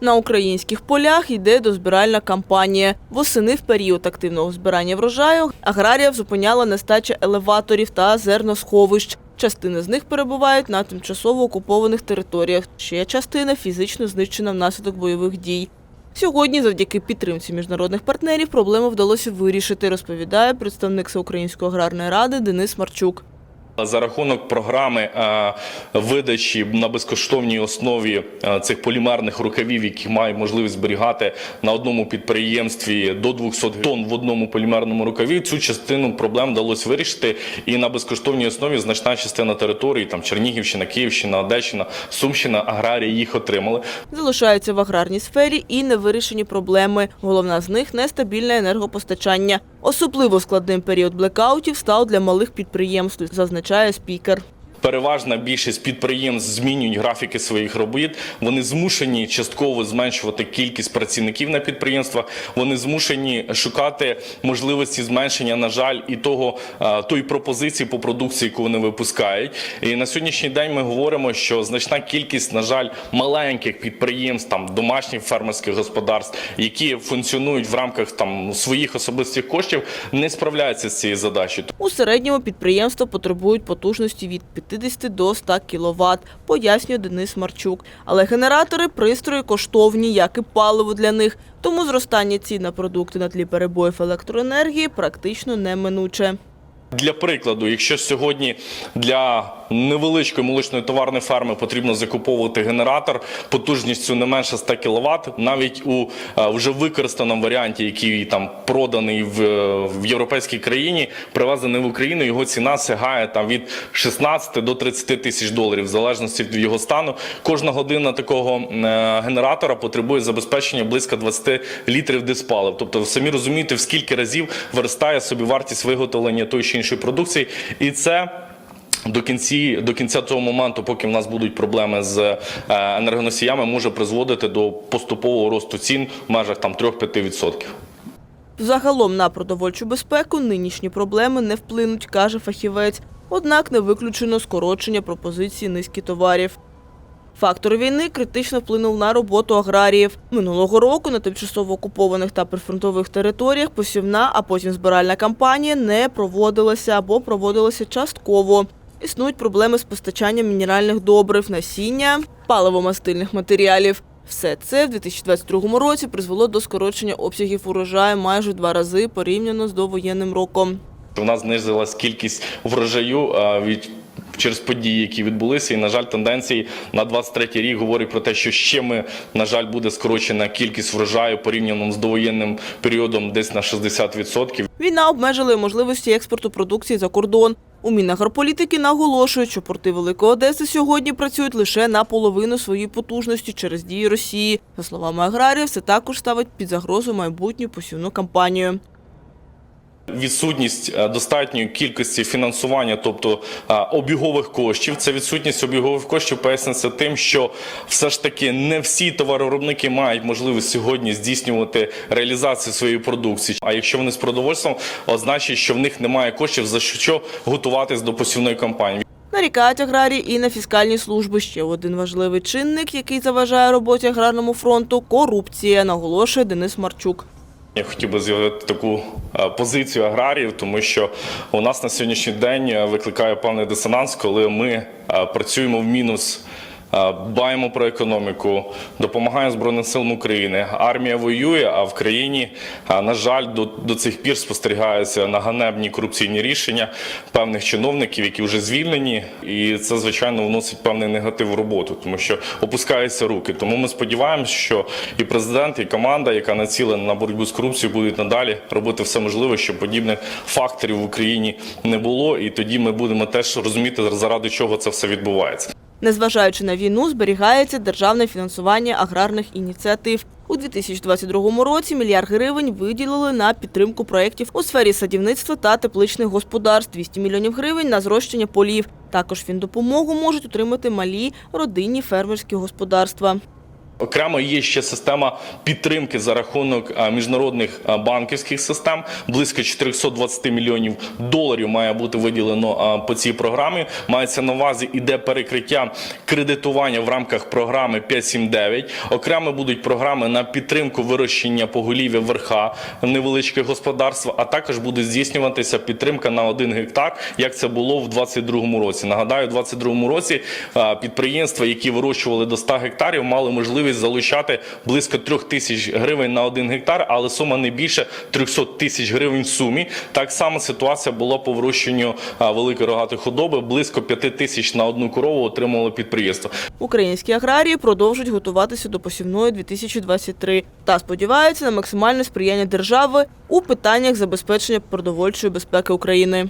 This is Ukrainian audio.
На українських полях йде дозбиральна кампанія. Восени в період активного збирання врожаю аграріїв зупиняла нестача елеваторів та зерносховищ. Частина з них перебувають на тимчасово окупованих територіях. Ще частина фізично знищена внаслідок бойових дій. Сьогодні, завдяки підтримці міжнародних партнерів, проблему вдалося вирішити, розповідає представник Всеукраїнської аграрної ради Денис Марчук. За рахунок програми е, видачі на безкоштовній основі е, цих полімерних рукавів, які мають можливість зберігати на одному підприємстві до 200 тонн в одному полімерному рукаві, цю частину проблем вдалося вирішити. І на безкоштовній основі значна частина території, там Чернігівщина, Київщина, Одещина, Сумщина, аграрії їх отримали. Залишаються в аграрній сфері і невирішені проблеми. Головна з них нестабільне енергопостачання. Особливо складним період блекаутів став для малих підприємств, зазначає спікер. Переважна більшість підприємств змінюють графіки своїх робіт. Вони змушені частково зменшувати кількість працівників на підприємствах. Вони змушені шукати можливості зменшення, на жаль, і того е, тої пропозиції по продукції, яку вони випускають. І на сьогоднішній день ми говоримо, що значна кількість, на жаль, маленьких підприємств, там домашніх фермерських господарств, які функціонують в рамках там своїх особистих коштів, не справляються з цією задачею. У середньому підприємства потребують потужності від 50 до 100 кВт, пояснює Денис Марчук. Але генератори пристрої коштовні, як і паливо для них. Тому зростання цін на продукти на тлі перебоїв електроенергії практично неминуче. Для прикладу, якщо сьогодні для невеличкої молочної товарної ферми потрібно закуповувати генератор потужністю не менше 100 кВт, навіть у е, вже використаному варіанті, який там проданий в, е, в європейській країні, привезений в Україну, його ціна сягає там від 16 до 30 тисяч доларів, в залежності від його стану. Кожна година такого е, генератора потребує забезпечення близько 20 літрів диспалив. Тобто, самі розумієте, в скільки разів виростає собі вартість виготовлення тої іншої продукції, і це. До кінці до кінця цього моменту, поки в нас будуть проблеми з е, енергоносіями, може призводити до поступового росту цін в межах там 3-5%. Загалом на продовольчу безпеку нинішні проблеми не вплинуть, каже фахівець. Однак не виключено скорочення пропозиції низки товарів. Фактор війни критично вплинув на роботу аграріїв. Минулого року на тимчасово окупованих та прифронтових територіях посівна, а потім збиральна кампанія не проводилася або проводилася частково. Існують проблеми з постачанням мінеральних добрив, насіння, паливомастильних матеріалів. Все це в 2022 році призвело до скорочення обсягів урожаю майже два рази порівняно з довоєнним роком. У нас знизилась кількість врожаю від через події, які відбулися. І на жаль, тенденції на 23 рік говорять про те, що ще ми на жаль буде скорочена кількість врожаю порівняно з довоєнним періодом, десь на 60%. Війна обмежила можливості експорту продукції за кордон. У Мінагрополітики наголошують, що порти Великої Одеси сьогодні працюють лише на половину своєї потужності через дії Росії. За словами аграріїв, це також ставить під загрозу майбутню посівну кампанію. Відсутність е, достатньої кількості фінансування, тобто е, обігових коштів. Це відсутність обігових коштів пояснюється тим, що все ж таки не всі товаровиробники мають можливість сьогодні здійснювати реалізацію своєї продукції. А якщо вони з продовольством, означить, що в них немає коштів за що готуватись до посівної кампанії. Нарікають аграрії і на фіскальні служби. Ще один важливий чинник, який заважає роботі аграрному фронту корупція, наголошує Денис Марчук. Я хотів би з'явити таку е, позицію аграріїв, тому що у нас на сьогоднішній день е, викликає певний дисонанс, коли ми е, працюємо в мінус. Е, Дбаємо про економіку, допомагаємо Збройним силам України. Армія воює, а в країні, е, на жаль, до, до цих пір спостерігаються наганебні корупційні рішення певних чиновників, які вже звільнені, і це звичайно вносить певний негатив в роботу, тому що опускаються руки. Тому ми сподіваємося, що і президент, і команда, яка націлена на боротьбу з корупцією, будуть надалі робити все можливе, щоб подібних факторів в Україні не було. І тоді ми будемо теж розуміти, заради чого це все відбувається. Незважаючи на війну, зберігається державне фінансування аграрних ініціатив. У 2022 році мільярд гривень виділили на підтримку проєктів у сфері садівництва та тепличних господарств, 200 мільйонів гривень на зрощення полів. Також фіндопомогу можуть отримати малі родинні фермерські господарства. Окремо є ще система підтримки за рахунок міжнародних банківських систем. Близько 420 мільйонів доларів має бути виділено по цій програмі. Мається на увазі іде перекриття кредитування в рамках програми 579. Окремо будуть програми на підтримку вирощення поголів'я верха невеличких господарств, а також буде здійснюватися підтримка на 1 гектар, як це було в 2022 році. Нагадаю, у 2022 році підприємства, які вирощували до 100 гектарів, мали можливість залучати близько 3 тисяч гривень на 1 гектар, але сума не більше 300 тисяч гривень в сумі. Так само ситуація була по вирощенню великої рогатої худоби. Близько 5 тисяч на одну корову отримало підприємство. Українські аграрії продовжують готуватися до посівної 2023 та сподіваються на максимальне сприяння держави у питаннях забезпечення продовольчої безпеки України.